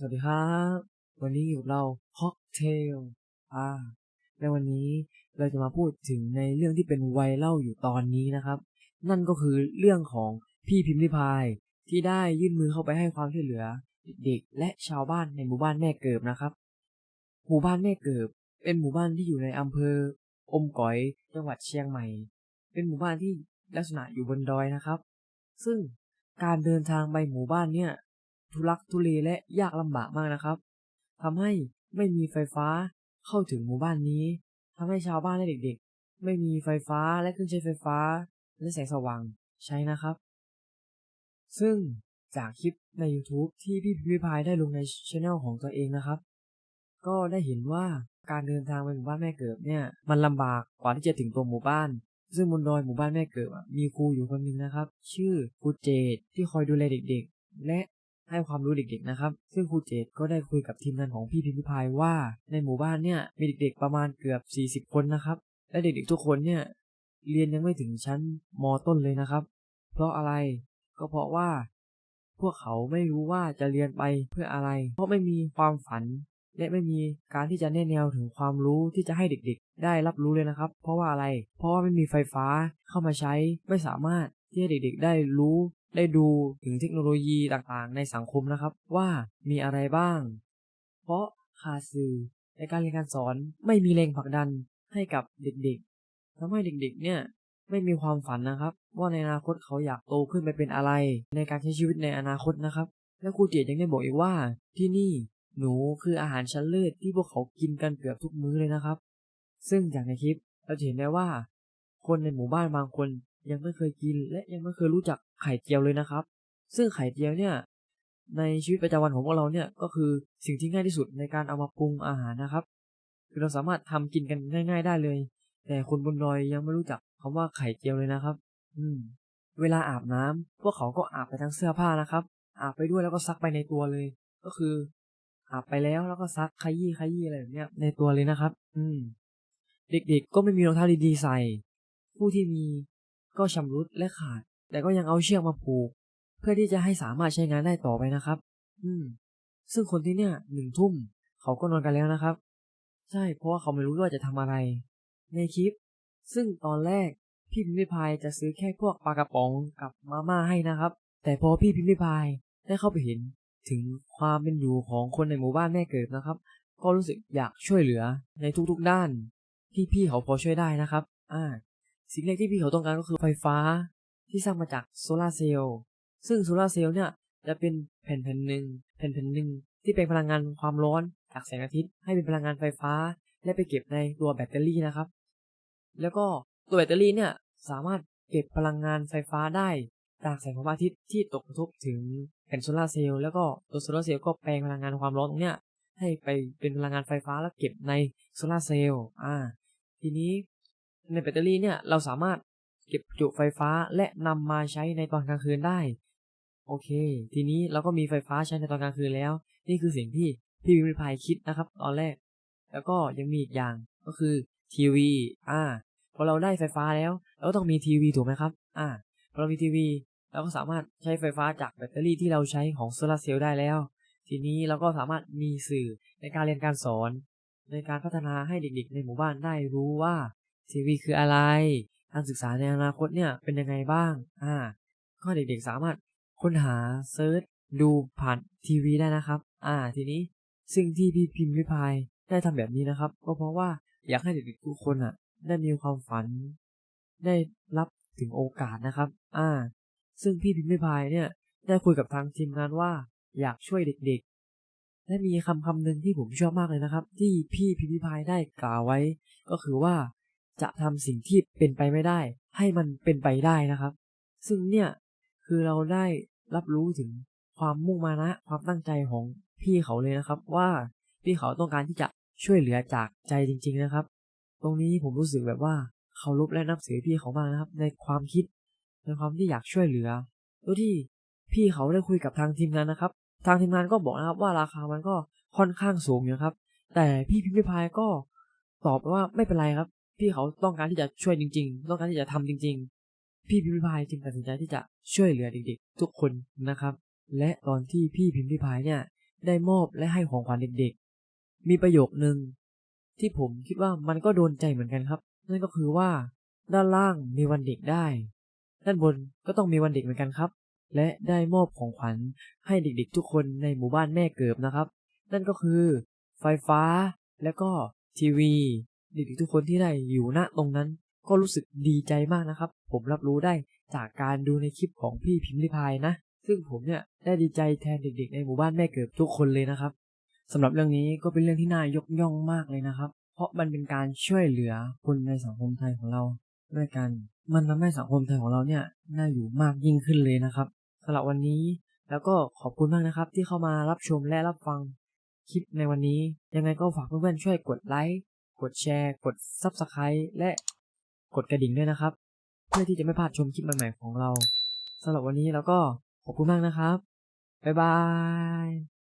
สวัสดีครับ วันนี้อยู่กับเราค็อกเทลอ่าในวันนี้เราจะมาพูดถึงในเรื่องที่เป็นไวรัลอยู่ตอนนี้นะครับ นั่นก็คือเรื่องของพี่พิมพ์ริพายที่ได้ยื่นมือเข้าไปให้ความช่วยเหลือ เด็กและชาวบ้านในหมู่บ้านแม่เกิบนะครับ หมู่บ้านแม่เกิบ เป็นหมู่บ้านที่อยู่ในอำเภอ อมก๋อยจังหวัดเชียงใหม่ เป็นหมู่บ้านที่ลักษณะอยู่บนดอยนะครับ ซึ่งการเดินทางไปหมู่บ้านเนี่ย ทุลักทุเลและยากลำบากมากนะครับทำให้ไม่มีไฟฟ้าเข้าถึงหมู่บ้านนี้ทำให้ชาวบ้านและเด็กๆ ไม่มีไฟฟ้าและเครื่องใช้ไฟฟ้า และแสงสว่างใช้นะครับ ซึ่งจากคลิปใน YouTube ที่พี่พิพิพายได้ลงในช anel ของตัวเองนะครับ ก็ได้เห็นว่าการเดินทางไปหมู่บ้านแม่เกิดเนี่ย มันลำบากกว่าที่จะถึงตัวหมู่บ้าน ซึ่งบนดอยหมู่บ้านแม่เกิดอะมีครูอยู่คนหนึ่งนะครับ ชื่อครูเจดที่คอยดูแลเด็กๆ และ ให้ความรู้เด็กๆนะครับ ซึ่งครูเจดก็ได้คุยกับทีมงานของพี่พิมพิพายว่า ในหมู่บ้านเนี่ยมีเด็กๆประมาณเกือบ 40 คนนะครับ และเด็กๆทุกคนเนี่ยเรียนยังไม่ถึงชั้นมต้นเลยนะครับ เพราะอะไรก็เพราะว่า พวกเขาไม่รู้ว่าจะเรียนไปเพื่ออะไร เพราะไม่มีความฝัน และไม่มีการที่จะแนะแนวถึงความรู้ที่จะให้เด็กๆ ได้รับรู้เลยนะครับ เพราะว่าอะไร เพราะว่าไม่มีไฟฟ้าเข้ามาใช้ไม่สามารถที่เด็กๆ ได้รู้ ได้ดูถึงเทคโนโลยีต่างๆ ในสังคมนะครับ ว่ามีอะไรบ้าง เพราะขาสื่อในการเรียนการสอนไม่มีแรงผลักดันให้กับเด็กๆทำให้เด็กๆ เนี่ยไม่มีความฝันนะครับ ว่าในอนาคตเขาอยากโตขึ้นไปเป็นอะไร ในการใช้ชีวิตในอนาคตนะครับ และครูเจดยังได้บอกอีกว่าที่นี่หนูคืออาหารชั้นเลิศที่พวกเขากินกันเกือบทุกมื้อเลยนะครับ ซึ่งจากในคลิปเราเห็นได้ว่า คนในหมู่บ้านบางคน ยังไม่เคยกิน และยังไม่เคยรู้จักไข่เจียวเลยนะครับ ซึ่งไข่เจียวเนี่ย ในชีวิตประจำวันของพวกเราเนี่ยก็คือสิ่งที่ง่ายที่สุดในการเอามาปรุงอาหารนะครับ คือเราสามารถทำกินกันง่าย ๆ ได้เลย แต่คนบนดอยยังไม่รู้จักคำว่าไข่เจียวเลยนะครับ อืม เวลาอาบน้ำพวกเขาก็อาบไปทั้งเสื้อผ้านะครับ อาบไปด้วยแล้วก็ซักไปในตัวเลย ก็คือ อาบไปแล้วแล้วก็ซักขยี้ขยี้อะไรแบบเนี้ยในตัวเลยนะครับ อืม เด็กๆ ก็ไม่มีรองเท้าดีๆใส่ ผู้ที่มี ก็ชำรุดและขาด แต่ก็ยังเอาเชือกมาผูก เพื่อที่จะให้สามารถใช้งานได้ต่อไปนะครับ อืม ซึ่งคนที่เนี่ยหนึ่งทุ่มเขาก็นอนกันแล้วนะครับ ใช่เพราะว่าเขาไม่รู้ว่าจะทำอะไร ในคลิป ซึ่งตอนแรกพี่พิมพ์พายจะซื้อแค่พวกปลากระป๋องกับมาม่าให้นะครับ แต่พอพี่พิมพ์พายได้เข้าไปเห็นถึงความเป็นอยู่ของคนในหมู่บ้านแม่เกิดนะครับ ก็รู้สึกอยากช่วยเหลือในทุกๆด้านที่พี่เขาพอช่วยได้นะครับ อ่า สิ่งแรกที่พี่เขาต้องการก็คือไฟฟ้าที่สร้างมาจากโซลาร์เซลล์ซึ่งโซลาร์เซลล์เนี่ยจะเป็นแผ่นแผ่นหนึ่งแผ่นแผ่นหนึ่งที่เป็นพลังงานความร้อนจากแสงอาทิตย์ให้เป็นพลังงานไฟฟ้า และไปเก็บในตัวแบตเตอรี่นะครับ แล้วก็ตัวแบตเตอรี่เนี่ยสามารถเก็บพลังงานไฟฟ้าได้จากแสงของพระอาทิตย์ที่ตกกระทบถึงแผ่นโซลาร์เซลล์แล้วก็ตัวโซลาร์เซลล์ก็แปลงพลังงานความร้อนตรงเนี้ยให้ไปเป็นพลังงานไฟฟ้าแล้วเก็บในโซลาร์เซลล์อ่า ทีนี้ ในแบตเตอรี่เนี่ยเราสามารถเก็บจุไฟฟ้าและนำมาใช้ในตอนกลางคืนได้ โอเค ทีนี้เราก็มีไฟฟ้าใช้ในตอนกลางคืนแล้ว นี่คือสิ่งที่พี่วิมพายคิดนะครับ ตอนแรก แล้วก็ยังมีอีกอย่างก็คือทีวีอ่าพอเราได้ไฟฟ้าแล้วเราก็ต้องมีทีวีถูกไหมครับ อ่าพอเรามีทีวีเราก็สามารถใช้ไฟฟ้าจากแบตเตอรี่ที่เราใช้ของโซลาร์เซลล์ได้แล้ว ทีนี้เราก็สามารถมีสื่อในการเรียนการสอน ในการพัฒนาให้เด็กๆ ในหมู่บ้านได้รู้ว่า ทีวีคืออะไร การศึกษาในอนาคตเนี่ยเป็นยังไงบ้าง อ่า ก็เด็กๆสามารถค้นหาเซิร์ชดูผ่านทีวีได้นะครับ อ่า ทีนี้สิ่งที่พี่พิมพ์วิพายได้ทำแบบนี้นะครับ ก็เพราะว่าอยากให้เด็กๆทุกคนอะ ได้มีความฝัน ได้รับถึงโอกาสนะครับ อ่า ซึ่งพี่พิมพ์วิพายเนี่ย ได้คุยกับทางทีมงานว่าอยากช่วยเด็กๆ และมีคำคำหนึ่งที่ผมชอบมากเลยนะครับ ที่พี่พิมพ์วิพายได้กล่าวไว้ ก็คือว่า จะทำสิ่งที่เป็นไปไม่ได้ ให้มันเป็นไปได้นะครับ ซึ่งเนี่ยคือเราได้รับรู้ถึงความมุ่งมานะความตั้งใจของพี่เขาเลยนะครับ ว่าพี่เขาต้องการที่จะช่วยเหลือจากใจจริง ๆนะครับ ตรงนี้ผมรู้สึกแบบว่าเคารพและนับถือพี่เขามากนะครับ ในความคิดในความที่อยากช่วยเหลือโดยที่พี่เขาได้คุยกับทางทีมงานนะครับ ทางทีมงานก็บอกนะครับว่าราคามันก็ค่อนข้างสูงอยู่ครับ แต่พี่พิมพ์พายก็ตอบว่าไม่เป็นไรครับ พี่เขาต้องการที่จะช่วยจริง ๆ ต้องการที่จะทำจริง ๆ พี่พิมพ์พายจึงตัดสินใจที่จะช่วยเหลือเด็กๆ ทุกคนนะครับ และตอนที่พี่พิมพ์พายเนี่ยได้มอบและให้ของขวัญเด็กๆ มีประโยคนึงที่ผมคิดว่ามันก็โดนใจเหมือนกันครับ นั่นก็คือว่าด้านล่างมีวันเด็กได้ ด้านบนก็ต้องมีวันเด็กเหมือนกันครับ และได้มอบของขวัญให้เด็กๆ ทุกคนในหมู่บ้านแม่เกิบนะครับ นั่นก็คือ ไฟฟ้าและก็ทีวี เด็กๆทุกคนที่ได้อยู่ณตรงนั้น ก็รู้สึกดีใจมากนะครับ ผมรับรู้ได้จากการดูในคลิปของพี่พิมพ์ลิพายนะ ซึ่งผมเนี่ยได้ดีใจแทนเด็ก ๆ ในหมู่บ้านแม่เกิบทุกคนเลยนะครับสำหรับเรื่องนี้ก็เป็นเรื่องที่น่ายกย่องมากเลยนะครับ เพราะมันเป็นการช่วยเหลือคนในสังคมไทยของเราด้วยกัน มันทำให้สังคมไทยของเราเนี่ยน่าอยู่มากยิ่งขึ้นเลยนะครับสำหรับวันนี้แล้วก็ขอบคุณมากนะครับที่เข้ามารับชมและรับฟังคลิปในวันนี้ ยังไงก็ฝากเพื่อนๆช่วยกดไลค์ กดแชร์ กด Subscribe และกดกระดิ่งด้วยนะครับ เพื่อที่จะไม่พลาดชมคลิปใหม่ๆของเราสำหรับวันนี้เราก็ขอบคุณมากนะครับ บ๊ายบาย